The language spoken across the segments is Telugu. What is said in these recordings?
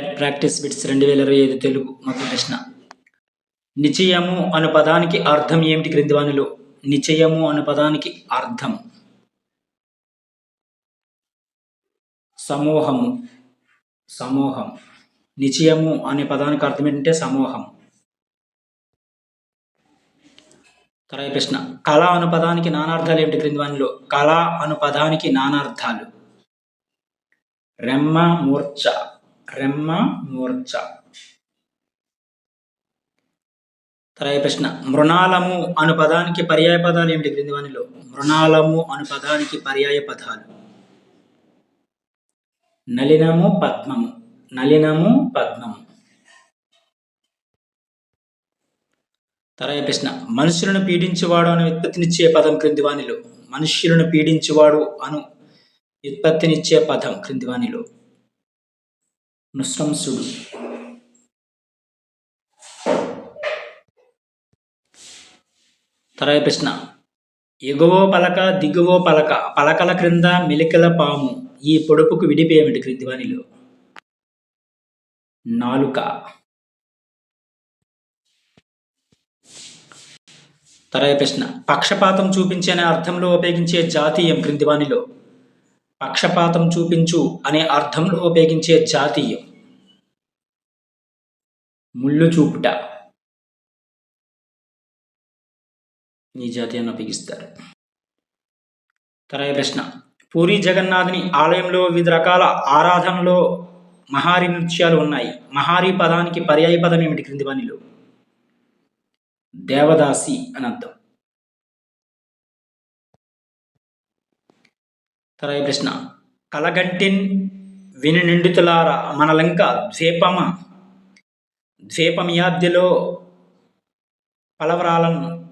టెట్ ప్రాక్టీస్ బిట్స్ రెండు వేల ఇరవై ఐదు తెలుగు మొదటి ప్రశ్న. నిచయము అను పదానికి అర్థం ఏమిటి క్రింది నిశ్చయము నిచయము అను పదానికి అర్థం. సమూహము. సమూహం. నిచయము అనే పదానికి అర్థం ఏంటంటే సమూహం. తర్వాత ప్రశ్న. కళ అను పదానికి నానార్థాలు ఏమిటి క్రింది వానిలో? కళ అను పదానికి నానార్థాలు. రెమ్మ మూర్ఛ. రెమ్మ మూర్ఛ. తర్వాత ప్రశ్న మృణాలము అను పదానికి పర్యాయ పదాలు ఏమిటి క్రింది వానిలో మృణాలము అను పదానికి పర్యాయ పదాలు. నలినము పద్మము నలినము పద్మము. తర్వాత ప్రశ్న మనుషులను పీడించేవాడు అని ఉత్పత్తినిచ్చే పదం క్రింది వానిలో మనుష్యులను పీడించేవాడు అను ఉత్పత్తినిచ్చే పదం క్రింది వానిలో నృశంసుడు తర్వాత ప్రశ్న. ఎగువో పలక దిగువో పలక పలకల క్రింద మెలికల పాము. ఈ పొడుపుకు విడిపేమిటి క్రిందివానిలో నాలుక. తర్వాత ప్రశ్న. పక్షపాతం చూపించే అనే అర్థంలో ఉపయోగించే జాతీయం క్రిందివానిలో పక్షపాతం చూపించు అనే అర్థంలో ఉపయోగించే జాతీయం. ముళ్ళు చూపుట. ఈ జాతీయాన్ని ఉపయోగిస్తారు. తర్వాత ప్రశ్న. పూరి జగన్నాథుని ఆలయంలో వివిధ రకాల ఆరాధనలో మహారి నృత్యాలు ఉన్నాయి. మహారి పదానికి పర్యాయ పదం ఏమిటి? క్రింది పనిలో దేవదాసి అని అర్థం. తరాయి ప్రశ్న. కలగంటిన్ విని నిండితులారా మన లంక ద్వీపమ ద్వీపమియాబ్దిలో పలవరాలను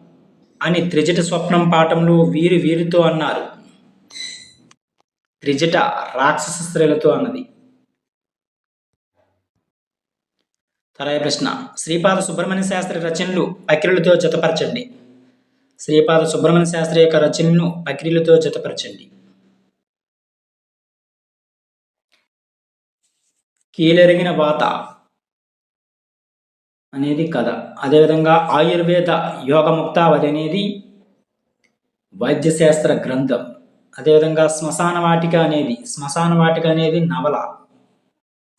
అని త్రిజట స్వప్నం పాఠంలో వీరు వీరితో అన్నారు. త్రిజట రాక్షస స్త్రీలతో అన్నది. తరాయి ప్రశ్న. శ్రీపాద సుబ్రహ్మణ్య శాస్త్రి రచనలు పకిరులతో జతపరచండి. శ్రీపాద సుబ్రహ్మణ్య శాస్త్రి యొక్క రచనలను పక్రిలతో జతపరచండి. కీలెరిగిన వాత అనేది కథ. అదేవిధంగా ఆయుర్వేద యోగముక్తావధి అనేది వైద్యశాస్త్ర గ్రంథం. అదేవిధంగా శ్మశాన వాటిక అనేది శ్మశాన వాటిక అనేది నవల.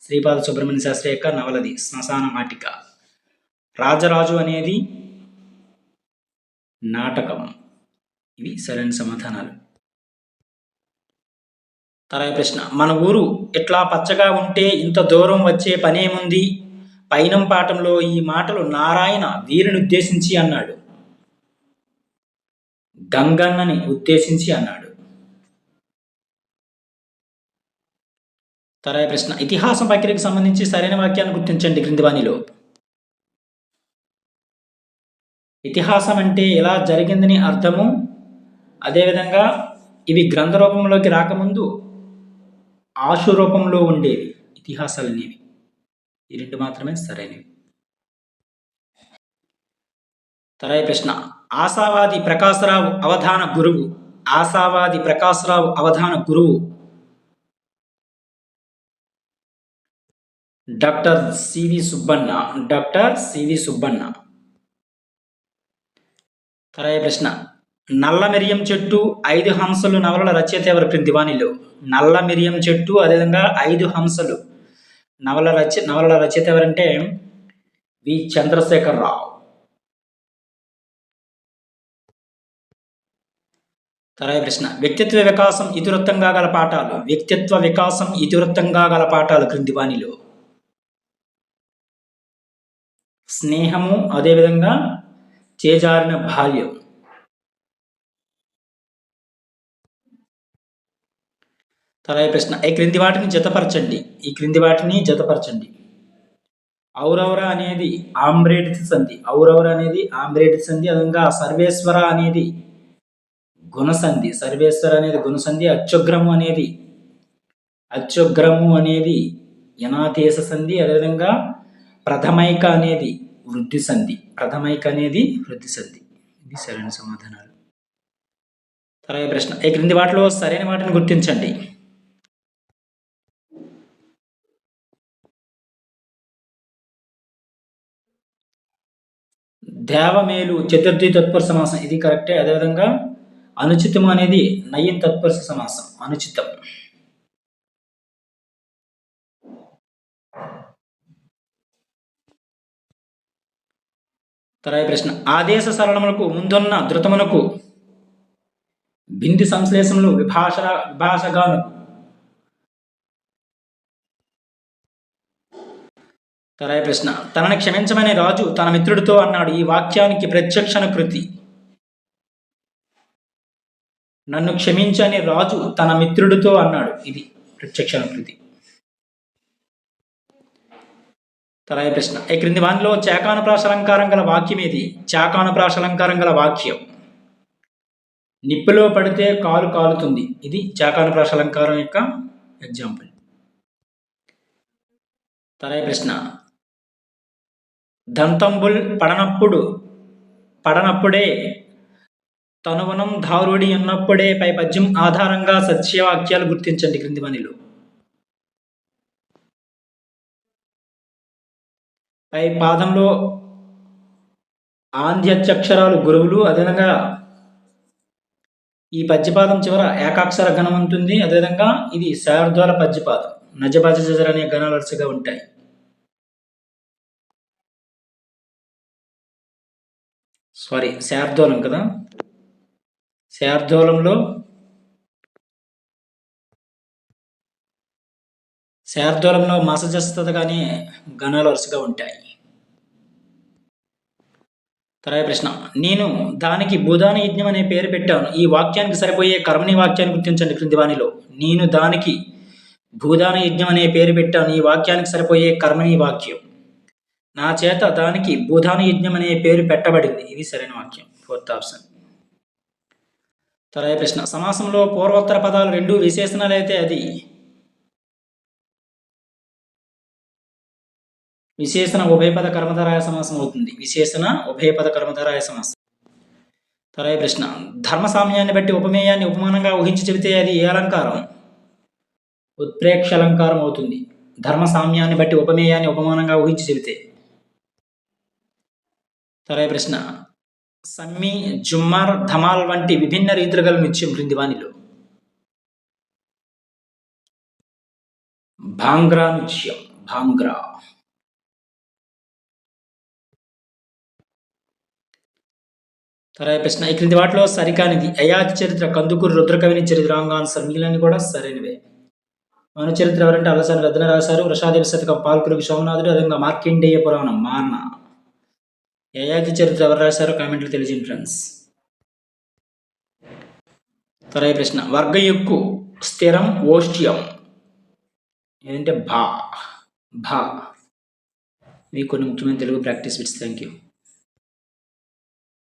శ్రీపాద సుబ్రహ్మణ్య శాస్త్రి యొక్క నవలది శ్మశాన వాటిక. రాజరాజు అనేది నాటకం. ఇవి సరైన సమాధానాలు. తర్వాత ప్రశ్న. మన ఊరు ఇట్లా పచ్చగా ఉంటే ఇంత దూరం వచ్చే పనేముంది? పైనం పాఠంలో ఈ మాటలు నారాయణ వీరిని ఉద్దేశించి అన్నాడు. గంగన్నని ఉద్దేశించి అన్నాడు. తర్వాత ప్రశ్న. ఇతిహాసం ప్రక్రియకు సంబంధించి సరైన వాక్యాన్ని గుర్తించండి క్రింది వాణిలో ఇతిహాసం అంటే ఎలా జరిగిందని అర్థము? అదేవిధంగా ఇవి గ్రంథ రూపంలోకి రాకముందు ఆశు రూపంలో ఉండేవి ఇతిహాసాలు అనేవి ఈ రెండు మాత్రమే సరైనవి. తరాయి ప్రశ్న ఆశావాది ప్రకాశరావు అవధాన గురువు ఆశావాది ప్రకాశరావు అవధాన గురువు. Doctor CV Subbanna doctor CV Subbanna. తరాయి ప్రశ్న నల్ల మిరియం చెట్టు ఐదు హంసలు నవలల రచయిత ఎవరు క్రింది నల్ల మిరియం చెట్టు అదేవిధంగా ఐదు హంసలు నవల రచ నవలల రచయిత ఎవరంటే వి. చంద్రశేఖరరావు. తర్వాత ప్రశ్న. వ్యక్తిత్వ వికాసం ఇతివృత్తంగా గల పాఠాలు. వ్యక్తిత్వ వికాసం ఇతివృత్తంగా గల పాఠాలు క్రింది వాణిలో స్నేహము అదేవిధంగా చేజారిన బాల్యం. తర్వాత ప్రశ్న. ఈ క్రింది వాటిని జతపరచండి? ఈ క్రింది వాటిని జతపరచండి. ఔరవర అనేది ఆమ్రేడ్ సంధి. ఔరవర అనేది ఆమ్రేడ్ సంధి. అదేవిధంగా సర్వేశ్వర అనేది గుణసంధి సర్వేశ్వర అనేది గుణసంధి అత్యుగ్రము అనేది అత్యుగ్రము అనేది యనాదేశ సంధి. అదేవిధంగా ప్రథమైక అనేది వృద్ధి సంధి. ప్రథమైక అనేది వృద్ధి సంధి. ఇది సరైన సమాధానాలు. తర్వాత ప్రశ్న. ఈ క్రింది వాటిలో సరైన వాటిని గుర్తించండి? దేవమేలు చతుర్థి తత్పర సమాసం ఇది కరెక్టే. అదేవిధంగా అనుచితం అనేది నయం తత్పరుష సమాసం అనుచితం. తరాయి ప్రశ్న. ఆదేశ సరళములకు ముందున్న ధృతమునకు బింది సంశ్లేషములు విభాష విభాషగాను తరాయి ప్రశ్న. తనని క్షమించమని రాజు తన మిత్రుడితో అన్నాడు ఈ వాక్యానికి ప్రత్యక్షణ కృతి. నన్ను క్షమించని రాజు తన మిత్రుడితో అన్నాడు. ఇది ప్రత్యక్షణ కృతి. తరాయి ప్రశ్న. ఈ క్రింది వానిలో చాకానుప్రాసలంకారం గల వాక్యం ఏది? చాకానుప్రాసలంకారం గల వాక్యం. నిప్పులో పడితే కాలు కాలుతుంది. ఇది చాకానుప్రాసలంకారం యొక్క ఎగ్జాంపుల్. తరాయి ప్రశ్న. దంతంబుల్ పడనప్పుడు పడనప్పుడే తనువనం ధారుడి ఉన్నప్పుడే పై పద్యం ఆధారంగా సత్యవాక్యాలు గుర్తించండి క్రింది మనీలో పై పాదంలో ఆంధ్యత్యక్షరాలు గురువులు అదేవిధంగా ఈ పద్యపాదం చివర ఏకాక్షర గణం ఉంటుంది అదేవిధంగా ఇది శారద్వాల పద్యపాదం నజబాజ అనే గణాలు వరుసగా ఉంటాయి. సారీ శార్దోలం కదా? శార్దోలంలో శార్దోలంలో మసజస్తత కానీ గణాలు వరుసగా ఉంటాయి. తర్వాత ప్రశ్న. నేను దానికి భూదాన యజ్ఞం అనే పేరు పెట్టాను. ఈ వాక్యానికి సరిపోయే కర్మని వాక్యాన్ని గుర్తించండి క్రింది వాణిలో. నేను దానికి భూదాన యజ్ఞం అనే పేరు పెట్టాను. ఈ వాక్యానికి సరిపోయే కర్మని వాక్యం. నా చేత దానికి భూదాన యజ్ఞం అనే పేరు పెట్టబడింది. ఇది సరైన వాక్యం. Fourth option. తర్వాత ప్రశ్న. సమాసంలో పూర్వోత్తర పదాలు రెండు విశేషణాలైతే అది. విశేషణ ఉభయపద కర్మధారాయ సమాసం అవుతుంది. విశేషణ ఉభయపద కర్మధారాయ సమాసం. తర్వాత ప్రశ్న. ధర్మ సామ్యాన్ని బట్టి ఉపమేయాన్ని ఉపమానంగా ఊహించి చెబితే అది ఏ అలంకారం? ఉత్ప్రేక్ష అలంకారం అవుతుంది. ధర్మ సామ్యాన్ని బట్టి ఉపమేయాన్ని ఉపమానంగా ఊహించి చెబితే. తర్వాత ప్రశ్న. సమ్మి జుమ్మార్ ధమాల్ వంటి విభిన్న రీతులు గల నృత్యం బృందివానిలో. భాంగ్రా నృత్యం. భాంగ్రా. తర్వాత ప్రశ్న. ఈ క్రింది వాటిలో సరికానిది. అయాతి చరిత్ర కందుకూరు రుద్రకవిని చరిత్ర ఆన్సర్ కూడా సరైనవే. మన చరిత్ర ఎవరంటే అలసాని రత్న రాశారు వృషాదేవి శతకం పాల్కులకు సోమనాథుడు అదేవిధంగా మార్కండేయ పురాణం మార్న. యయాతి చరిత్ర ఎవరు రాశారో కామెంట్లు తెలియజేయండి ఫ్రెండ్స్. త్వరగా ప్రశ్న. వర్గయుక్కు స్థిరం ఓష్ట్యం ఏంటంటే భా. భా. మీకు కొన్ని ముఖ్యమైన Telugu practice bits thank you